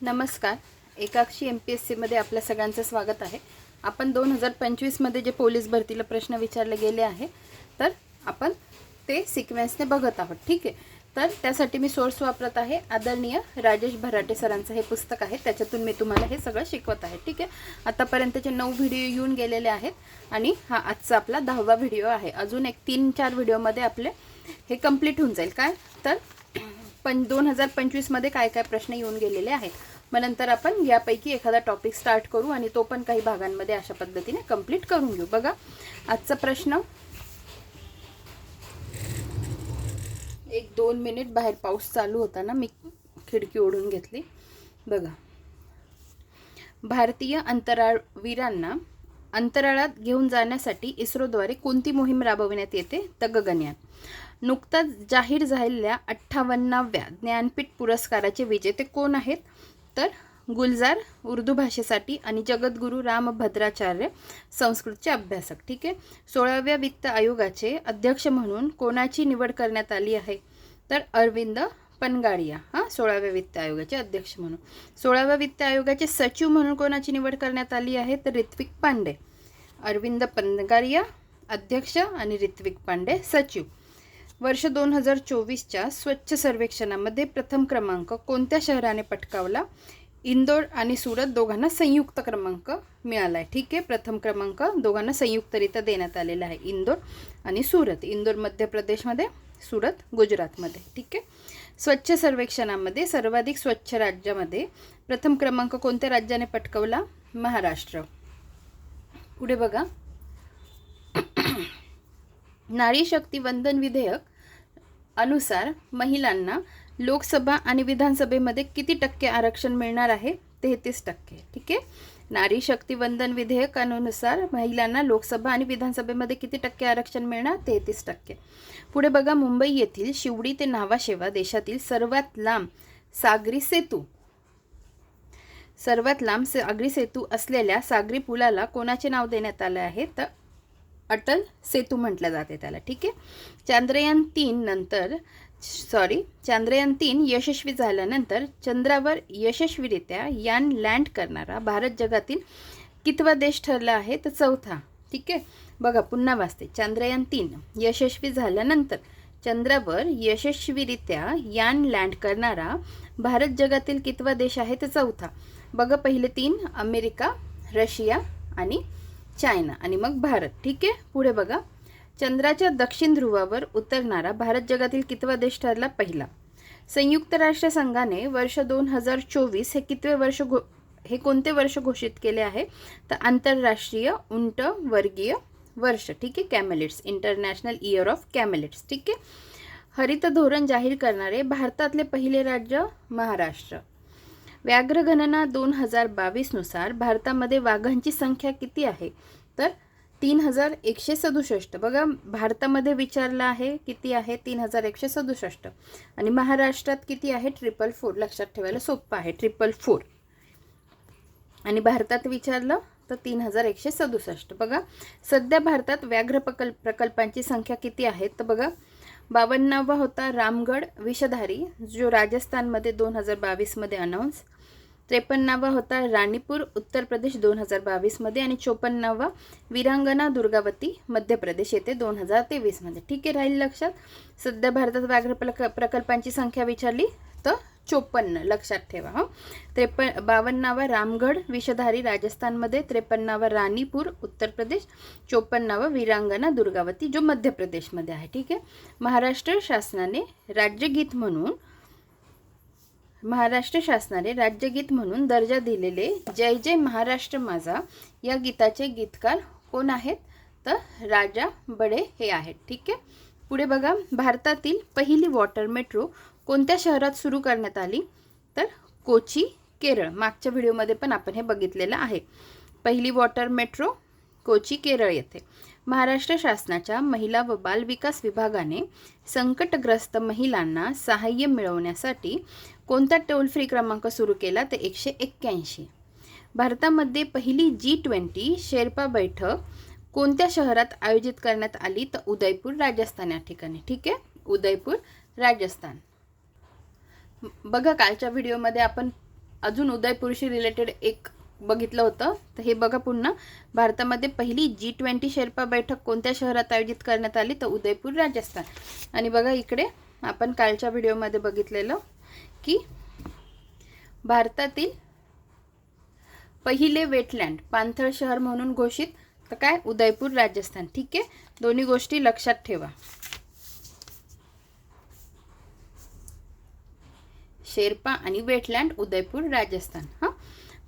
नमस्कार. एकाक्षी M P S सीमध्ये आपल्या सगळ्यांचं स्वागत आहे. आपण दोन हजार पंचवीसमध्ये जे पोलीस भरतीला प्रश्न विचारले गेले आहे तर आपण ते सिक्वेन्सने बघत आहोत. ठीक आहे? तर त्यासाठी मी सोर्स वापरत आहे आदरणीय राजेश भराटे सरांचं हे पुस्तक आहे. त्याच्यातून मी तुम्हाला हे सगळं शिकवत आहे. ठीक आहे? आतापर्यंतचे नऊ व्हिडिओ येऊन गेलेले आहेत आणि हा आजचा आपला दहावा व्हिडिओ आहे. अजून एक तीन चार व्हिडिओमध्ये आपले हे कंप्लीट होऊन जाईल. काय? तर पण दोन हजार पंचवीसमध्ये काय काय प्रश्न येऊन गेलेले आहेत? मग नंतर आपण यापैकी एखादा टॉपिक स्टार्ट करू आणि तो पण काही भागांमध्ये अशा पद्धतीने कंप्लीट करून घेऊ. बघा आजचा प्रश्न. एक दोन मिनिट बाहेर पाऊस चालू होता ना मी खिडकी ओढून घेतली. बघा. भारतीय अंतराळवीरांना अंतराळात घेऊन जाण्यासाठी इस्रोद्वारे कोणती मोहीम राबविण्यात येते? तर गगनयान. नुकताच जाहीर झालेल्या अठ्ठावन्नाव्या ज्ञानपीठ पुरस्काराचे विजेते कोण आहेत? तर गुलजार उर्दू भाषेसाठी आणि जगद्गुरू रामभद्राचार्य संस्कृतचे अभ्यासक. ठीक आहे? सोळाव्या वित्त आयोगाचे अध्यक्ष म्हणून कोणाची निवड करण्यात आली आहे? तर अरविंद पनगाडिया हां सोळाव्या वित्त आयोगाचे अध्यक्ष म्हणून. सोळाव्या वित्त आयोगाचे सचिव म्हणून कोणाची निवड करण्यात आली आहे? तर ऋत्विक पांडे. अरविंद पनगारिया अध्यक्ष आणि ऋत्विक पांडे सचिव. वर्ष दोन हजार चोवीसच्या स्वच्छ सर्वेक्षणामध्ये प्रथम क्रमांक कोणत्या शहराने पटकावला? इंदोर आणि सुरत दोघांना संयुक्त क्रमांक मिळाला आहे ठीक आहे प्रथम क्रमांक दोघांना संयुक्तरित्या देण्यात आलेला आहे. इंदोर आणि सुरत. इंदोर मध्य प्रदेशमध्ये सुरत गुजरातमध्ये. ठीक आहे. स्वच्छ सर्वेक्षणामध्ये सर्वाधिक स्वच्छ राज्यामध्ये प्रथम क्रमांक कोणत्या राज्याने पटकवला? महाराष्ट्र. पुढे बघा. नारी शक्ती वंदन विधेयक अनुसार महिलांना लोकसभा आणि विधानसभेमध्ये किती टक्के आरक्षण मिळणार आहे? तेहतीस टक्के. ठीक आहे? नारी शक्ती वंदन विधेयकानुसार महिलांना लोकसभा आणि विधानसभेमध्ये किती टक्के आरक्षण मिळणार? तेहतीस टक्के. पुढे बघा मुंबई येथील शिवडी ते नावाशेवा देशातील सर्वात लांब सागरी सेतू. सर्वात लांब सागरी सेतू असलेल्या सागरी पुलाला कोणाचे नाव देण्यात आले आहे? तर अटल सेतू म्हटलं जाते त्याला ठीक आहे? चांद्रयान तीन नंतर सॉरी चांद्रयान तीन यशस्वी झाल्यानंतर चंद्रावर यशस्वीरित्या यान लँड करणारा भारत जगातील कितवा देश ठरला आहे तर चौथा ठीक आहे? बघा पुन्हा वाचते. चांद्रयान तीन यशस्वी झाल्यानंतर चंद्रावर यशस्वीरित्या यान लँड करणारा भारत जगातील कितवा देश आहे तर चौथा. बघा पहिले तीन अमेरिका रशिया आणि चायना आणि मग भारत. ठीक आहे? पुढे बघा. चंद्राच्या दक्षिण ध्रुवावर उतरणारा भारत जगातील कितवा देश ठरला? पहिला. संयुक्त राष्ट्र संघाने वर्ष दोन हजार चोवीस हे कितवे वर्ष घो हे कोणते वर्ष घोषित केले आहे? तर आंतरराष्ट्रीय उंट वर्गीय वर्ष. ठीक आहे? Camelids international year of camelids ठीक आहे? हरित धोरण जाहीर करणारे भारतातले पहिले राज्य महाराष्ट्र. व्याघ्रगणना दोन हजार बावीसनुसार भारतामध्ये वाघांची संख्या किती आहे? तर तीन हजार एकशे सदुसष्ट. बघा भारतामध्ये विचारलं आहे किती आहे? तीन हजार एकशे सदुसष्ट. आणि महाराष्ट्रात किती आहे? ट्रिपल फोर लक्षात ठेवायला सोपं आहे. ट्रिपल फोर आणि भारतात विचारलं तर तीन हजार एकशे सदुसष्ट. बघा सध्या भारतात व्याघ्र प्रकल्प प्रकल्पांची संख्या किती आहे? तर बघा बावन्नावा होता रामगड विषधारी जो राजस्थानमध्ये दोन हजार बावीसमध्ये अनाऊन्स त्रेपन्नावा होता राणीपूर उत्तर प्रदेश दोन हजार बावीसमध्ये आणि चोपन्नावा विरांगना दुर्गावती मध्य प्रदेश येथे दोन हजार तेवीसमध्ये. ठीक आहे राहील लक्षात? सध्या भारतात व्याघ्र प्रक प्रकल्पांची संख्या विचारली तर चोपन्न लक्षात ठेवा हो. त्रेपन्न बावन्नावा रामगड विषधारी राजस्थानमध्ये त्रेपन्नावा राणीपूर उत्तर प्रदेश चोपन्नावा विरांगना दुर्गावती जो मध्य प्रदेशमध्ये आहे. ठीक आहे? महाराष्ट्र शासनाने राज्यगीत म्हणून महाराष्ट्र शासनाने राज्यगीत म्हणून दर्जा दिलेले जय जय महाराष्ट्र माझा या गीताचे गीतकार कोण आहेत? तर राजा बडे हे आहेत ठीक आहे? पुढे बघा भारतातील पहिली वॉटर मेट्रो कोणत्या शहरात सुरू करण्यात आली? तर कोची केरळ. मागच्या व्हिडिओमध्ये पण आपण हे बघितलेलं आहे. पहिली वॉटर मेट्रो कोची केरळ येथे. महाराष्ट्र शासनाच्या महिला व बालविकास विभागाने संकटग्रस्त महिलांना सहाय्य मिळवण्यासाठी कोणता टोल फ्री क्रमांक सुरू केला? ते एकशे एक्क्याऐंशी. भारतामध्ये पहिली जी ट्वेंटी शेर्पा बैठक कोणत्या शहरात आयोजित करण्यात आली? तर उदयपूर राजस्थान या ठिकाणी. ठीक आहे? उदयपूर राजस्थान. बघा कालच्या व्हिडिओमध्ये आपण अजून उदयपूरशी रिलेटेड एक बघितलं होतं. तर हे बघा पुन्हा. भारतामध्ये पहिली जी ट्वेंटी शेर्पा बैठक कोणत्या शहरात आयोजित करण्यात आली? तर उदयपूर राजस्थान. आणि बघा इकडे आपण कालच्या व्हिडिओमध्ये बघितलेलं की भारतातील पहिले वेटलँड पानथळ शहर म्हणून घोषित. तर काय? उदयपूर राजस्थान. ठीक आहे? दोन्ही गोष्टी लक्षात ठेवा. शेर्पा आणि वेटलँड उदयपूर राजस्थान. हां?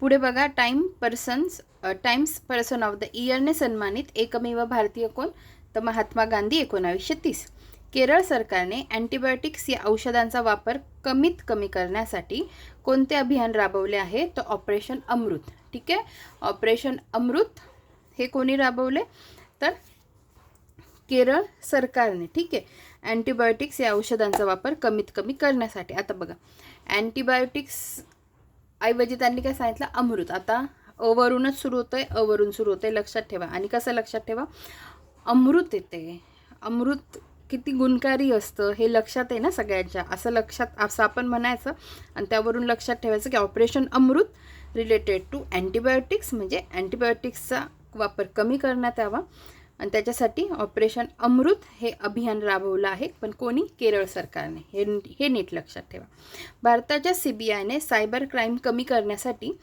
पुढे बघा time persons times person of the इयरने सन्मानित एकमेव भारतीय कोण? तर महात्मा गांधी एकोणावीसशे तीस. केरळ सरकारने अँटीबायोटिक्स या औषधांचा वापर कमीत कमी करण्यासाठी कोणते अभियान राबवले आहे? तर ऑपरेशन अमृत. ठीक आहे? ऑपरेशन अमृत हे कोणी राबवले? तर केरळ सरकारने. ठीक आहे? अँटीबायोटिक्स या औषधांचा वापर कमीत कमी करण्यासाठी. आता बघा अँटीबायोटिक्स ऐवजी त्यांनी काय सांगितलं? अमृत. आता अवरूनच सुरू होतं आहे अवरून सुरू होतं आहे लक्षात ठेवा. आणि कसं लक्षात ठेवा? अमृत येते. अमृत किती गुणकारी असतं हे लक्षात आहे ना सगळ्यांच्या. असं लक्षात असं आपण म्हणायचं आणि त्यावरून लक्षात ठेवायचं की operation Amrit related to antibiotics म्हणजे अँटीबायोटिक्सचा वापर कमी करण्यात यावा. आणि त्याच्यासाठी ऑपरेशन अमृत हे अभियान राबवलं आहे पण कोणी केरळ सरकारने. हे हे नीट लक्षात ठेवा. भारताच्या सी बी आयने सायबर क्राईम कमी करण्यासाठी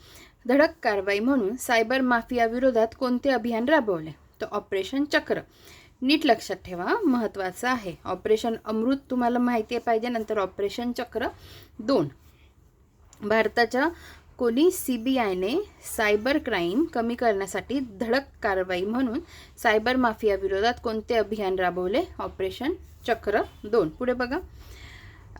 धडक कारवाई म्हणून सायबर माफियाविरोधात कोणते अभियान राबवले? तर ऑपरेशन चक्र. नीट लक्षात ठेवा महत्त्वाचं आहे. ऑपरेशन अमृत तुम्हाला माहिती पाहिजे नंतर ऑपरेशन चक्र दोन. भारताच्या कोणी सी बी आयने सायबर क्राईम कमी करण्यासाठी धडक कारवाई म्हणून सायबर माफियाविरोधात कोणते अभियान राबवले? ऑपरेशन चक्र दोन. पुढे बघा.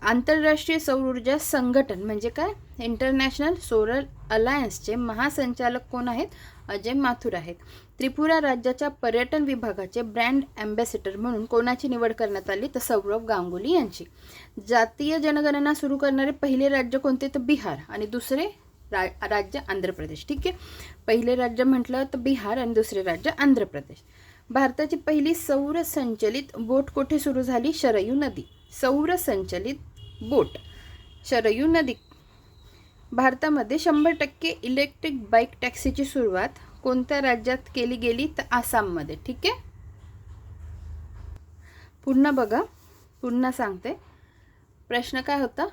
आंतरराष्ट्रीय सौर ऊर्जा संघटन म्हणजे काय? इंटरनॅशनल सोलर अलायन्सचे महासंचालक कोण आहेत? अजय माथुर आहेत. त्रिपुरा राज्याच्या पर्यटन विभागाचे ब्रँड ॲम्बॅसेडर म्हणून कोणाची निवड करण्यात आली? तर सौरभ गांगुली यांची. जातीय जनगणना सुरू करणारे पहिले राज्य कोणते? तर बिहार. आणि दुसरे? रा राज्य आंध्र प्रदेश. ठीक आहे? पहिले राज्य म्हटलं तर बिहार आणि दुसरे राज्य आंध्र प्रदेश. भारताची पहिली सौर संचलित बोट कोठे सुरू झाली? शरयू नदी. सौर संचलित बोट. शरयू नदी. भारतामध्ये शंभर टक्के इलेक्ट्रिक बाईक टॅक्सीची सुरुवात कोणत्या राज्यात केली गेली? तर आसाममध्ये. ठीक आहे? पुन्हा बघा. पुन्हा सांगते. प्रश्न काय होता?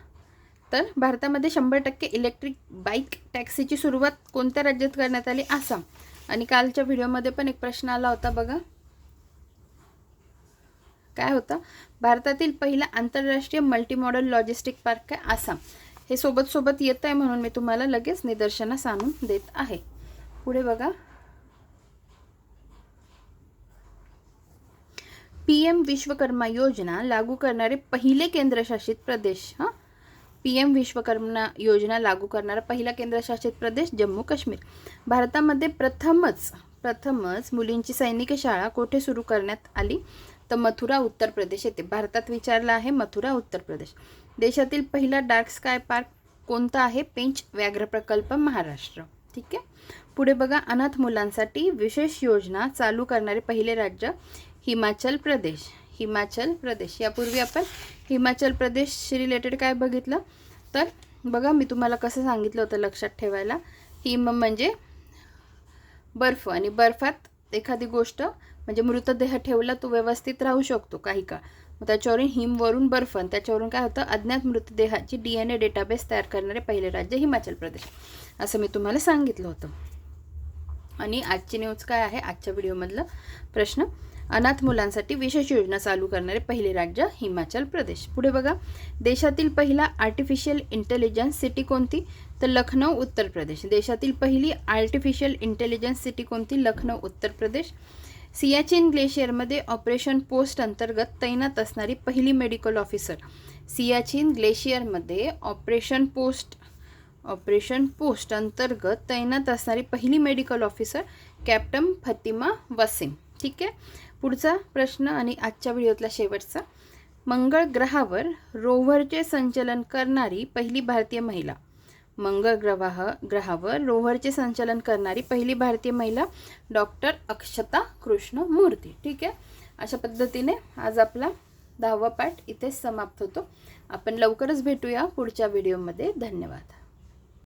तर भारतामध्ये शंभर टक्के इलेक्ट्रिक बाईक टॅक्सीची सुरुवात कोणत्या राज्यात करण्यात आली? आसाम. आणि कालच्या व्हिडिओमध्ये पण एक प्रश्न आला होता बघा. काय होता? भारतातील पहिला आंतरराष्ट्रीय मल्टीमॉडल लॉजिस्टिक पार्क काय आसाम. हे सोबत सोबत येत आहे म्हणून मी तुम्हाला लगेच निदर्शनास आणून देत आहे. पुढे बघा. पी एम विश्वकर्मा योजना लागू करणारे पहिले केंद्रशासित प्रदेश हां? पी एम विश्वकर्मा योजना लागू करणारा पहिला केंद्रशासित प्रदेश जम्मू काश्मीर. भारतामध्ये प्रथमच प्रथमच मुलींची सैनिक शाळा कोठे सुरू करण्यात आली? तर मथुरा उत्तर प्रदेश येते भारतात विचारला आहे मथुरा उत्तर प्रदेश. देशातील पहिला डार्क स्काय पार्क कोणता आहे? पेंच व्याघ्र प्रकल्प महाराष्ट्र. ठीक आहे? पुढे बघा अनाथ मुलांसाठी विशेष योजना चालू करणारे पहिले राज्य हिमाचल प्रदेश. हिमाचल प्रदेश. यापूर्वी आपण हिमाचल प्रदेश रिलेटेड काय बघितलं? तर बघा मी तुम्हाला कसं सांगितलं होतं लक्षात ठेवायला. हिम म्हणजे बर्फ आणि बर्फात एखादी गोष्ट म्हणजे मृतदेह ठेवला तो व्यवस्थित राहू शकतो काही काळ मग त्याच्यावरून हिमवरून बर्फ आणि त्याच्यावरून काय होतं अज्ञात मृतदेहाची डी एन ए डेटाबेस तयार करणारे पहिले राज्य हिमाचल प्रदेश. असं मी तुम्हाला सांगितलं होतं. आणि आजची न्यूज काय आहे? आजच्या व्हिडिओमधलं प्रश्न. अनाथ मुलांसाठी विशेष योजना चालू करणारे पहिले राज्य हिमाचल प्रदेश. पुढे बघा. देशातील पहिला आर्टिफिशियल इंटेलिजन्स सिटी कोणती? तर लखनौ उत्तर प्रदेश. देशातील पहिली आर्टिफिशियल इंटेलिजन्स सिटी कोणती? लखनौ उत्तर प्रदेश. सियाचिन ग्लेशियरमध्ये ऑपरेशन पोस्ट अंतर्गत तैनात असणारी पहिली मेडिकल ऑफिसर सियाचिन ग्लेशियरमध्ये ऑपरेशन पोस्ट ऑपरेशन पोस्ट अंतर्गत तैनात असणारी पहिली medical officer captain Fatima Waseem. ठीक आहे? पुढचा प्रश्न आणि आजच्या व्हिडिओतला शेवटचा. मंगळ ग्रहावर रोव्हरचे संचलन करणारी पहिली भारतीय महिला. मंगळ ग्रवाह ग्रहावर रोव्हरचे संचलन करणारी पहिली भारतीय महिला डॉक्टर अक्षता कृष्ण मूर्ती. ठीक आहे? अशा पद्धतीने आज आपला दहावा पाठ इथे समाप्त होतो. आपण लवकरच भेटूया पुढच्या व्हिडिओमध्ये. धन्यवाद.